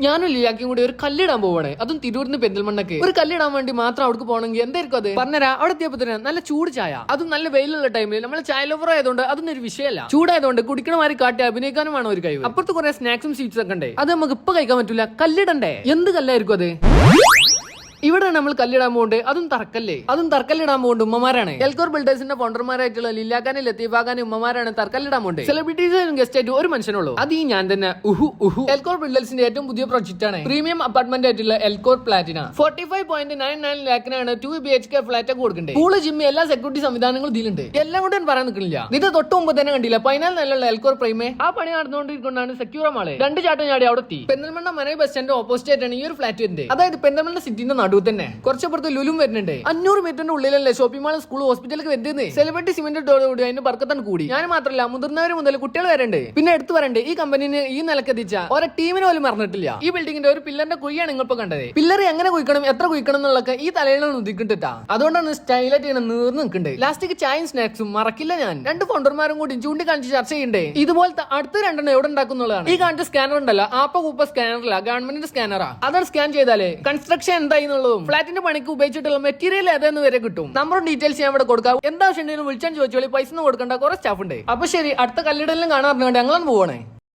ഞാനും ലിയാക്കും കൂടി ഒരു കല്ലിടാൻ പോവാണ്. അതും തിരൂരിന്ന് പെരിന്തൽമണ്ണക്ക്. ഒരു കല്ലിടാൻ വേണ്ടി മാത്രം അവിടെ പോകണമെങ്കിൽ എന്തായിരിക്കും അത്? പറഞ്ഞരാ അവിടെ എത്തിയപ്പോ തന്നെ നല്ല ചൂട് ചായ. അതും നല്ല വെയിലുള്ള ടൈമിൽ നമ്മൾ ചായ ലവർ ആയതുകൊണ്ട് അതൊന്നും ഒരു വിഷയമല്ല. ചൂടായതുകൊണ്ട് കുടിക്കണ മാറി കാട്ടി അഭിനയിക്കാനും വേണം ഒരു കഴിവ്. അപ്പുറത്ത് കുറെ സ്നാക്സും സ്വീറ്റ്സ് ഒക്കെ ഉണ്ട്. അത് നമുക്ക് ഇപ്പൊ കഴിക്കാൻ പറ്റില്ല കല്ലിടണ്ടേ? എന്ത് കല്ലായിരിക്കും അത്? ഇവിടെ നമ്മൾ കല്ലിടാൻ പോകുന്നുണ്ട് അതും തർക്കല്ലേ? അതും തർക്കല്ലിടാൻ പോകുന്നുണ്ട് ഉമ്മമാരാണ്. എൽക്കോർ ബിൽഡേഴ്സിന്റെ ഫൗണ്ടർമാരായിട്ടുള്ള ലില്ലാക്കാനും ലത്തീഫാക്കാനും ഉമ്മമാരാണ് തർക്കല്ലിടാൻ പോകുന്നുണ്ട് സെലിബ്രിറ്റീസും ഗസ്റ്റ് ആയിട്ട് ഒരു മനുഷ്യനുള്ളൂ. അത് ഈ ഞാൻ തന്നെ ഉഹു ഉഹു. എൽക്കോർ ബിൽഡേഴ്സിന്റെ ഏറ്റവും പുതിയ പ്രോജക്റ്റ് ആണ്. പ്രീമിയം അപ്പാർട്ട്മെന്റ് ആയിട്ടുള്ള Elcor platina forty five point nine nine ലാക്കിനാണ് two B H K flat ഒക്കെ കൊടുക്കുന്നത് പൂൾ ജിമ്മി എല്ലാ സെക്യൂരിറ്റി സംവിധാനങ്ങളും ഇതിലുണ്ട്. എല്ലാം കൂടെ ഞാൻ പറയാൻ നിൽക്കുന്നില്ല. ഇത് തൊട്ട് മുമ്പ് തന്നെ കണ്ടില്ല. പതിനാല് നിലയുള്ള എൽക്കോർ പ്രൈമേ. ആ പണി നടന്നുകൊണ്ടിരിക്കുന്നതാണ് സെക്യൂർ മാൾ. രണ്ട് ചാട്ടം ചാടി അവിടെ എത്തി. പെന്തൽമണ്ണ മന ബസ് സ്റ്റാൻഡ് ഓപ്പോസിറ്റ് ആയിട്ടാണ് ഈ ഒരു ഫ്ലാറ്റ് വരുന്നത്. അതായത് പെന്തൽമണ്ണ സിറ്റിന്റെ നടുവ് തന്നെ കുറച്ചപ്പുറത്ത് ലുലും വരുന്നുണ്ട്. അഞ്ഞൂറ് മീറ്ററിന്റെ ഉള്ളിലല്ലേ ഷോപ്പിംഗ് മാൾ സ്കൂൾ ഹോസ്പിറ്റലിൽ വരുന്നത് സെലിബ്രിറ്റി സിമെന്റ് കൂടി അതിന്റെ ബർക്കത്താണ് കൂടി. ഞാൻ മാത്രമല്ല മുതിർന്നവർ മുതൽ കുട്ടികൾ വരണ്ട് പിന്നെ എടുത്തു വരണ്ട് ഈ കമ്പനിന് ഈ നിലയ്ക്ക് എത്തിച്ച ഓരോ ടീമിന് പോലും മറന്നിട്ടില്ല. ഈ ബിൽഡിംഗിന്റെ ഒരു പില്ലറിന്റെ കുഴിയാണ് നിങ്ങൾ ഇപ്പൊ കണ്ടത്. പില്ലർ എങ്ങനെ കുഴിക്കണം എത്ര കുഴിക്കണം എന്നുള്ളതൊക്കെ ഈ തലയിലാണ് ഉദിക്കിട്ടാ അതുകൊണ്ടാണ് സ്റ്റൈലായിട്ട് ഇങ്ങനെ നീർന്ന് നിൽക്കുന്നത് ലാസ്റ്റിക്ക് ചായയും സ്നാക്സും മറക്കില്ല ഞാൻ. രണ്ട് ഫൗണ്ടർമാരും കൂടി ചൂണ്ടിക്കാണിച്ച് ചർച്ച ചെയ്യണ്ടേ? ഇതുപോലത്തെ അടുത്ത രണ്ടെണ്ണം എവിടെ ഉണ്ടാക്കുന്നുള്ളതാണ് ഈ കാണിച്ച സ്കാനർ ഉണ്ടല്ലോ ആപ്പ കൂപ്പ സ്കാനറല്ല ഗവൺമെന്റിന്റെ സ്കാനറാ അതാണ് സ്കാൻ ചെയ്താലേ കൺസ്ട്രക്ഷൻ എന്തായി എന്നുള്ളതും ഫ്ലാറ്റിന്റെ പണിക്ക് ഉപയോഗിച്ചിട്ടുള്ള മെറ്റീരിയൽ ഏതെന്ന് വരെ കിട്ടും. നമ്പറും ഡീറ്റെയിൽസ് ഞാൻ ഇവിടെ കൊടുക്കാം. എന്താ ഉണ്ടെങ്കിലും വിളിച്ചാൽ ചോദിച്ചോളി. പൈസ ഒന്നും കൊടുക്കണ്ട. കുറെ സ്റ്റാഫ് ഉണ്ട്. അപ്പൊ ശരി അടുത്ത കല്ലിടലിലും കാണാൻ പറഞ്ഞുകൊണ്ട് ഞങ്ങളൊന്നും പോവാണേ.